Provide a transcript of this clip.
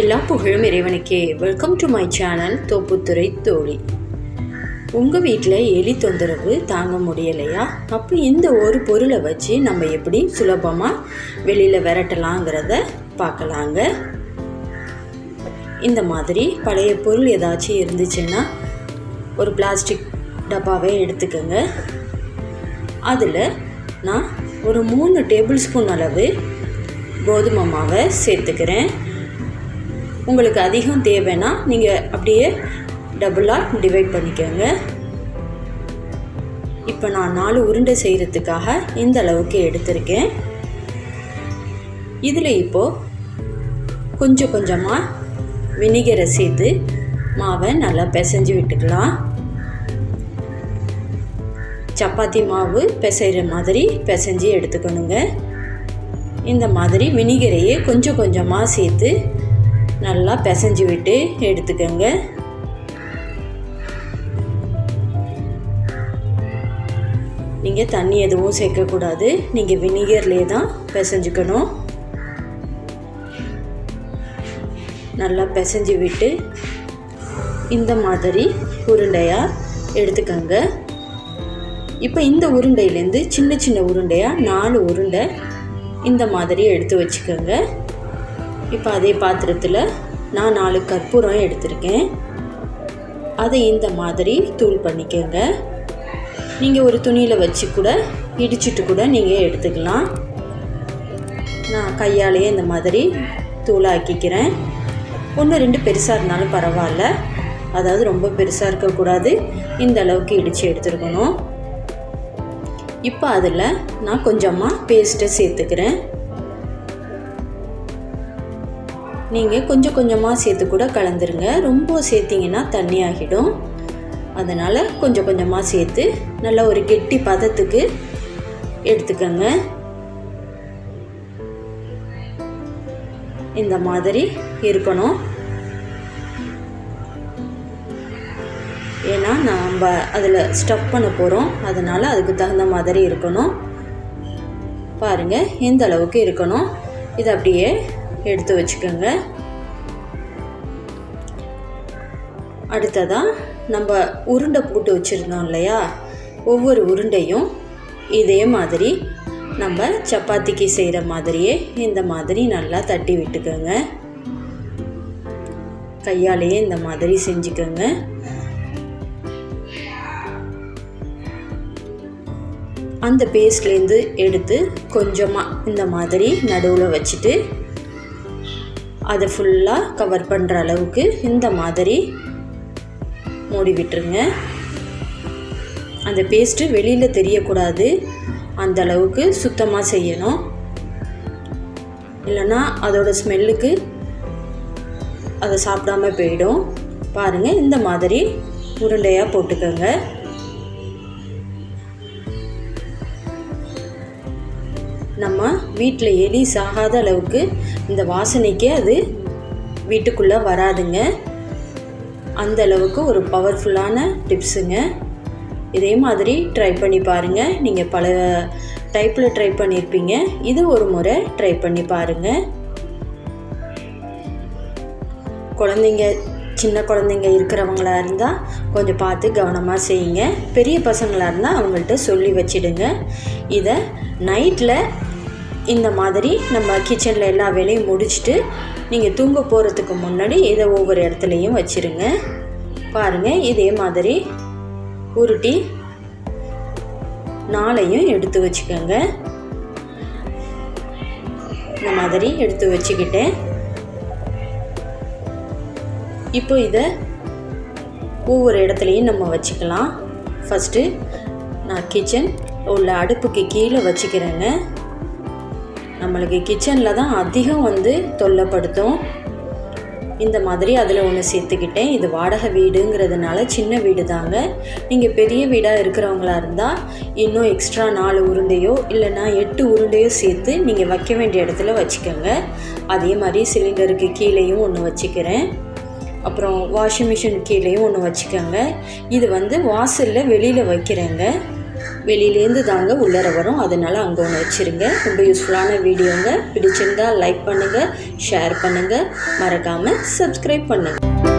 எல்லா புகழும் இறைவனுக்கே. Welcome to my channel Thopputhurai தோழி உங்கள் வீட்டில் எலி தொந்தரவு தாங்க முடியலையா? அப்போ இந்த ஒரு பொருளை வச்சு நம்ம எப்படி சுலபமாக வெளியில் விரட்டலாங்கிறத பார்க்கலாங்க. இந்த மாதிரி பழைய பொருள் ஏதாச்சும் இருந்துச்சுன்னா ஒரு பிளாஸ்டிக் டப்பாவே எடுத்துக்கோங்க. அதில் நான் ஒரு மூணு டேபிள் ஸ்பூன் அளவு கோதுமை மாவை சேர்த்துக்கிறேன். உங்களுக்கு அதிகம் தேவைன்னா நீங்கள் அப்படியே டபுளாக டிவைட் பண்ணிக்கோங்க. இப்போ நான் நாலு உருண்டை செய்கிறதுக்காக இந்த அளவுக்கு எடுத்திருக்கேன். இதில் இப்போது கொஞ்சம் கொஞ்சமாக வினிகரை சேர்த்து மாவை நல்லா பிசைஞ்சு விட்டுக்கலாம். சப்பாத்தி மாவு பிசைகிற மாதிரி பிசைஞ்சு எடுத்துக்கணுங்க. இந்த மாதிரி வினிகரையே கொஞ்சம் கொஞ்சமாக சேர்த்து நல்லா பிசைஞ்சு விட்டு எடுத்துக்கோங்க. நீங்கள் தண்ணி எதுவும் சேர்க்கக்கூடாது. நீங்கள் வினிகர்லேயே தான் பிசைஞ்சுக்கணும். நல்லா பிசைஞ்சு விட்டு இந்த மாதிரி உருண்டையாக எடுத்துக்கோங்க. இப்போ இந்த உருண்டையிலேருந்து சின்ன சின்ன உருண்டையாக நாலு உருண்டை இந்த மாதிரி எடுத்து வச்சுக்கோங்க. இப்போ அதே பாத்திரத்தில் நான் நாலு கற்பூரம் எடுத்திருக்கேன். அதை இந்த மாதிரி தூள் பண்ணிக்கோங்க. நீங்கள் ஒரு துணியில் வச்சு கூட இடிச்சிட்டு கூட நீங்கள் எடுத்துக்கலாம். நான் கையாலேயே இந்த மாதிரி தூளாக்கிக்கிறேன் ஒன்று ரெண்டு பெருசாக இருந்தாலும் பரவாயில்ல. அதாவது ரொம்ப பெருசாக இருக்கக்கூடாது இந்த அளவுக்கு இடித்து எடுத்துருக்கணும். இப்போ அதில் நான் கொஞ்சமாக பேஸ்ட்டை சேர்த்துக்கிறேன். நீங்கள் கொஞ்சம் கொஞ்சமாக சேர்த்து கூட கலந்துருங்க. ரொம்ப சேர்த்திங்கன்னா தண்ணி ஆகிடும். அதனால் கொஞ்சம் கொஞ்சமாக சேர்த்து நல்லா ஒரு கெட்டி பதத்துக்கு எடுத்துக்கோங்க. இந்த மாதிரி இருக்கணும். ஏன்னா நம்ம அதில் ஸ்டஃப் பண்ண போகிறோம் அதனால் அதுக்கு தகுந்த மாதிரி இருக்கணும். பாருங்கள் எந்த அளவுக்கு இருக்கணும். இது அப்படியே எடுத்து வச்சுக்கோங்க. அடுத்ததாக நம்ம உருண்டை போட்டு வச்சுருந்தோம் இல்லையா? ஒவ்வொரு உருண்டையும் இதே மாதிரி நம்ம சப்பாத்திக்கு செய்கிற மாதிரியே இந்த மாதிரி நல்லா தட்டி விட்டுக்கோங்க. கையாலேயே இந்த மாதிரி செஞ்சுக்கோங்க. அந்த பேஸ்ட்லேருந்து எடுத்து கொஞ்சமாக இந்த மாதிரி நடுவில் வச்சுட்டு அதை ஃபுல்லாக கவர் பண்ணுற அளவுக்கு இந்த மாதிரி மூடி விட்டுருங்க. அந்த பேஸ்ட்டு வெளியில் தெரியக்கூடாது. அந்த அளவுக்கு சுத்தமாக செய்யணும். இல்லைன்னா அதோட ஸ்மெல்லுக்கு அதை சாப்பிடாம போயிடும். பாருங்கள் இந்த மாதிரி உருண்டையாக போட்டுக்கோங்க. நம்ம வீட்டில் எலி சாகாத அளவுக்கு இந்த வாசனைக்கே அது வீட்டுக்குள்ளே வராதுங்க. அந்த அளவுக்கு ஒரு பவர்ஃபுல்லான டிப்ஸுங்க இதே மாதிரி ட்ரை பண்ணி பாருங்கள் நீங்கள் பல டைப்பில் ட்ரை பண்ணியிருப்பீங்க இது ஒரு முறை ட்ரை பண்ணி பாருங்கள் குழந்தைங்க சின்ன குழந்தைங்க இருக்கிறவங்களா இருந்தால் கொஞ்சம் பார்த்து கவனமாக செய்யுங்க. பெரிய பசங்களாக இருந்தால் அவங்கள்ட்ட சொல்லி வச்சிடுங்க. இதை நைட்டில் இந்த மாதிரி நம்ம கிச்சனில் எல்லா வேலையும் முடிச்சுட்டு நீங்கள் தூங்க போகிறதுக்கு முன்னாடி இதை ஒவ்வொரு இடத்துலையும் வச்சுருங்க. பாருங்கள் இதே மாதிரி உருட்டி நாளையும் எடுத்து வச்சுக்கோங்க. இந்த மாதிரி எடுத்து வச்சுக்கிட்டேன். இப்போ இதை ஒவ்வொரு இடத்துலையும் நம்ம வச்சுக்கலாம். ஃபஸ்ட்டு நான் கிச்சன் உள்ள அடுப்புக்கு கீழே வச்சுக்கிறேங்க. நம்மளுக்கு கிச்சனில் தான் அதிகம் வந்து தொல்லைப்படுத்தும். இந்த மாதிரி அதில் ஒன்று சேர்த்துக்கிட்டேன். இது வாடகை வீடுங்கிறதுனால சின்ன வீடு தாங்க. நீங்கள் பெரிய வீடாக இருக்கிறவங்களா இருந்தால் இன்னும் எக்ஸ்ட்ரா நாலு உருண்டையோ இல்லைன்னா எட்டு உருண்டையோ சேர்த்து நீங்கள் வைக்க வேண்டிய இடத்துல வச்சுக்கோங்க. அதே மாதிரி சிலிண்டருக்கு கீழேயும் ஒன்று வச்சுக்கிறேன். அப்புறம் வாஷிங் மிஷின் கீழேயும் ஒன்று வச்சுக்கோங்க. இது வந்து வாசலில் வெளியில் வைக்கிறேங்க. வெளியிலேருந்து தாங்க உள்ளர வரும். அதனால் அங்கே ஒன்று வச்சுருங்க. ரொம்ப யூஸ்ஃபுல்லான வீடியோங்க. பிடிச்சிருந்தா லைக் பண்ணுங்கள் ஷேர் பண்ணுங்கள் மறக்காமல் சப்ஸ்கிரைப் பண்ணுங்கள்